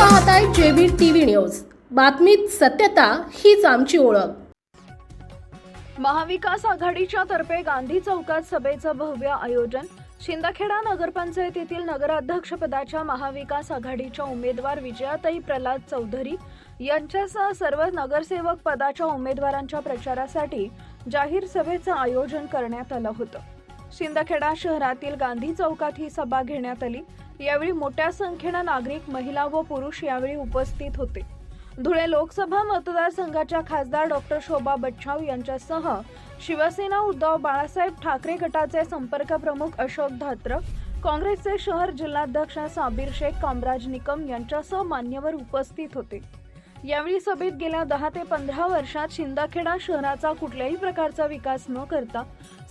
पाहताय जेबीर TV news. बातमीत सत्यता हीच आमची ओळख. महाविकास आघाडीच्या तर्फे गांधी चौकात सभेचं भव्य आयोजन. शिंदखेडा नगरपंचायतीतील नगराध्यक्षपदाच्या महाविकास आघाडीच्या उमेदवार विजयाताई प्रल्हाद चौधरी यांच्यासह सर्व नगरसेवक पदाच्या उमेदवारांच्या प्रचारासाठी जाहीर सभेचं आयोजन करण्यात आलं होतं. शिंदखेडा शहरातील गांधी चौकात ही सभा घेण्यात आली. यावेळी मोठ्या संख्येनं नागरिक महिला व पुरुष यावेळी उपस्थित होते. धुळे लोकसभा मतदारसंघाच्या खासदार डॉक्टर शोभा बच्छाव यांच्यासह शिवसेना उद्धव बाळासाहेब ठाकरे गटाचे संपर्क प्रमुख अशोक धात्र काँग्रेसचे शहर जिल्हाध्यक्ष साबीर शेख कामराज निकम यांच्यासह मान्यवर उपस्थित होते. यावेळी सभेत गेल्या दहा ते पंधरा वर्षात शिंदखेडा शहराचा कुठल्याही प्रकारचा विकास न करता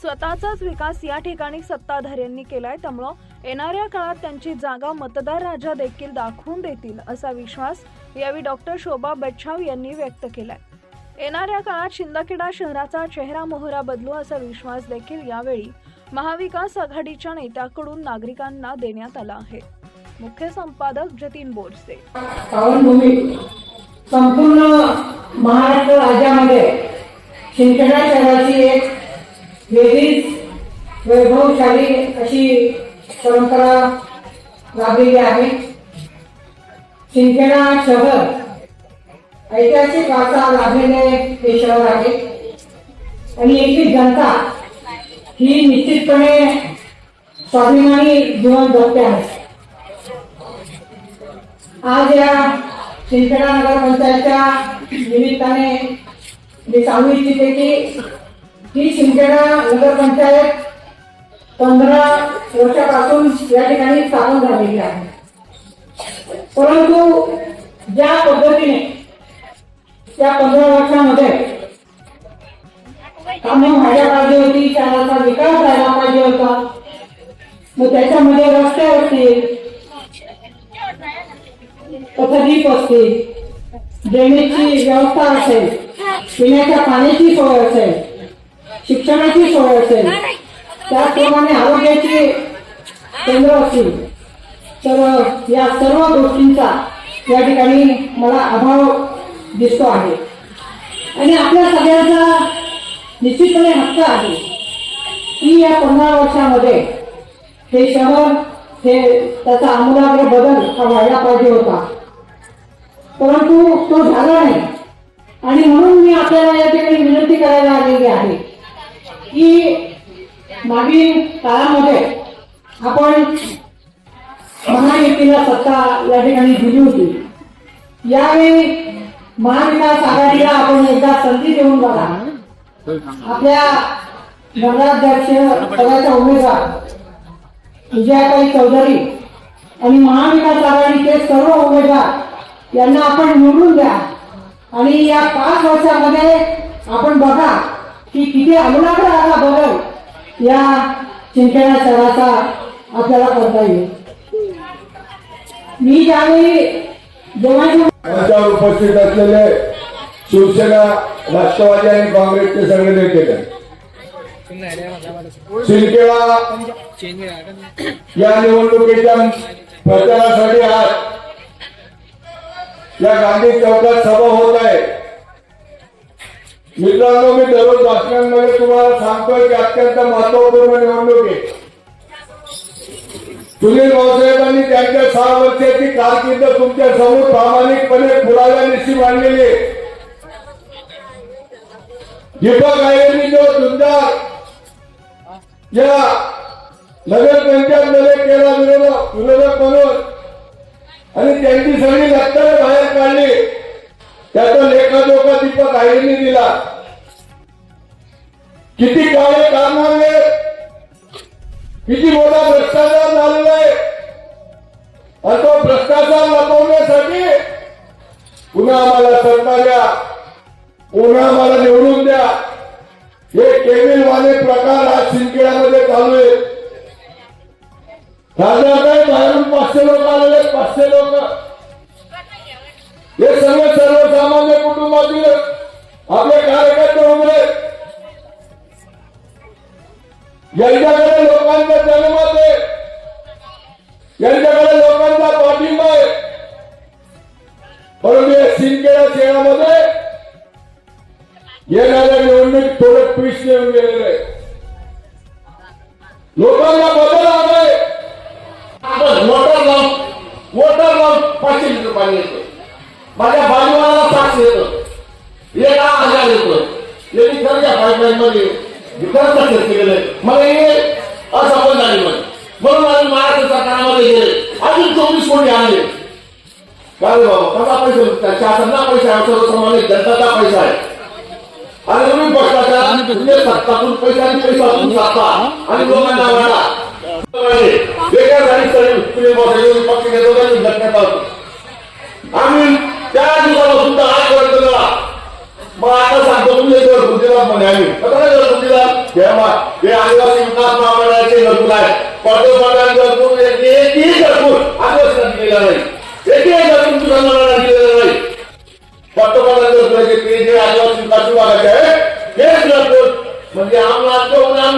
स्वतःचाच विकास या ठिकाणी सत्ताधाऱ्यांनी केलाय. त्यामुळं येणाऱ्या काळात त्यांची जागा मतदार राजा देखील दाखवून देतील असा विश्वास यावेळी डॉक्टर शोभा बच्छाव यांनी व्यक्त केलाय. येणाऱ्या काळात शिंदखेडा शहराचा चेहरा मोहरा बदलू असा विश्वास देखील यावेळी महाविकास आघाडीच्या नेत्याकडून नागरिकांना देण्यात आला आहे. मुख्य संपादक जतीन बोरसे. संपूर्ण महाराष्ट्र राज्यामध्ये शिंदखेडा शहराची एक वेगळीच वैभवशाली अशी परंपरा राबलेली आहे. शिंदखेडा शहर ऐतिहासिक वारसा लाभलेले हे शहर आहे. आणि येथील जनता ही निश्चितपणे स्वाभिमानी जीवन जगते आहे. आज या शिंदखेडा नगरपंचायतच्या निमित्ताने मी सांगू इच्छिते की ही शिंदखेडा नगरपंचायत पंधरा वर्षापासून या ठिकाणी स्थापन झालेली आहे. परंतु ज्या पद्धतीने त्या पंधरा वर्षामध्ये कामं व्हायला पाहिजे होती शहराचा विकास व्हायला पाहिजे होता मग त्याच्यामध्ये रस्ते असतील पथदीप असतील ड्रेनेजची व्यवस्था असेल पिण्याच्या पाण्याची सोय असेल शिक्षणाची सोय असेल त्याचप्रमाणे आरोग्याची केंद्र असतील. तर या सर्व गोष्टींचा या ठिकाणी मला अभाव दिसतो आहे. आणि आपल्या सगळ्यांचा निश्चितपणे हक्क आहे की या पंधरा वर्षामध्ये हे शहर हे त्याचा आमूलाग्र बदल हा व्हायला पाहिजे होता. परंतु तो झाला नाही. आणि म्हणून मी आपल्याला या ठिकाणी विनंती करायला आलेली आहे की मागील काळामध्ये आपण महायुतीला सत्ता या ठिकाणी दिली होती. यावेळी महाविकास आघाडीला आपण एकदा संधी देऊन बघा. आपल्या नगराध्यक्ष पदाच्या उमेदवार विजयाताई चौधरी आणि महाविकास आघाडीचे सर्व उमेदवार यांना आपण निवडून द्या. आणि या पाच वर्षामध्ये आपण बघा की किती अमलाकडे आला बदल या चिंतेना शहराचा आपल्याला करता येईल. मी ज्यावेळी जेव्हा उपस्थित असलेले शिवसेना राष्ट्रवादी आणि काँग्रेसचे सगळे नेते. शिंदखेडा या निवडणुकीच्या प्रचारासाठी आज या गांधी चौकात सभा होत आहे. मित्रांनो मी दररोज बातम्यांमध्ये तुम्हाला सांगतोय की अत्यंत महत्त्वपूर्ण निवडणूक आहे. सुनील भाऊसाहेबांनी त्यांच्या सहा वर्षाची कारकिर्द तुमच्यासमोर प्रामाणिकपणे पुराव्या पुराव्यानिशी मांडलेली आहे. दीपक आयेंनी जो झुंजार या नगर पंचायतमध्ये केला विरोधक विरोधक म्हणून. आणि त्यांची सगळी लक्षणं बाहेर काढली. त्याचा लेखाजोखा दीपक आईने दिला. किती काळे कारनामे किती मोठा भ्रष्टाचार झालेला आहे. आणि तो भ्रष्टाचार लपवण्यासाठी पुन्हा आम्हाला सत्ता द्या. पुन्हा आम्हाला निवडून द्या. हे केविलवाले प्रकार आज शिंदखेड्यामध्ये चालू आहे राजा काय बाहेरून पाचशे लोक आलेले पाचशे लोक. हे सर्व सर्वसामान्य कुटुंबातील आपले कार्यकर्ते उभे यांच्याकडे लोकांचा जनमत आहे. यांच्याकडे लोकांचा पाठिंबा आहे. परंतु या सिंदखेडा शहरामध्ये येणाऱ्या निवडणूक थोडं पीस येऊन गेलेलं आहे. लोकांना बदल लावून मोटर लावून पाचशे लिटर पाणी येतं. माझ्या बाजूला सातशे येतं. एक हजार येतं यांनी खरंच्या पाईपलाईन मध्ये विकास खर्च केलेलं आहे मला हे असं झाली म्हणे. म्हणून आम्ही महाराष्ट्र सरकारमध्ये गेले. अजून चोवीस कोटी आणले. काय रे बाबा कसा पैसे लुटता? शासनाचा पैसा आहे सर्वसामान्य जनताचा पैसा आहे. आणि तुम्ही भ्रष्टाचार म्हणजे सत्तातून पैसा पैसा आणि लोकांना वाढा. वेगळ्या तुम्ही पक्ष घेतो लक्षात आहोत आम्ही त्या दिवसापासून तर आजपर्यंत गेला मग आता सांगतो तुम्ही एक म्हणे आम्ही आता काय हे आदिवासी विकास महामंडळाचे घरकुल आहे पंतप्रधान घरकुल एक- एकही घरकुल आदिवासीला दिलेला नाही एकही घरकुल तुझ्या दिलेला नाही पंतप्रधान जे आदिवासी विकास विभागाचे आहे हेच घरकुल म्हणजे आम्हाला नाम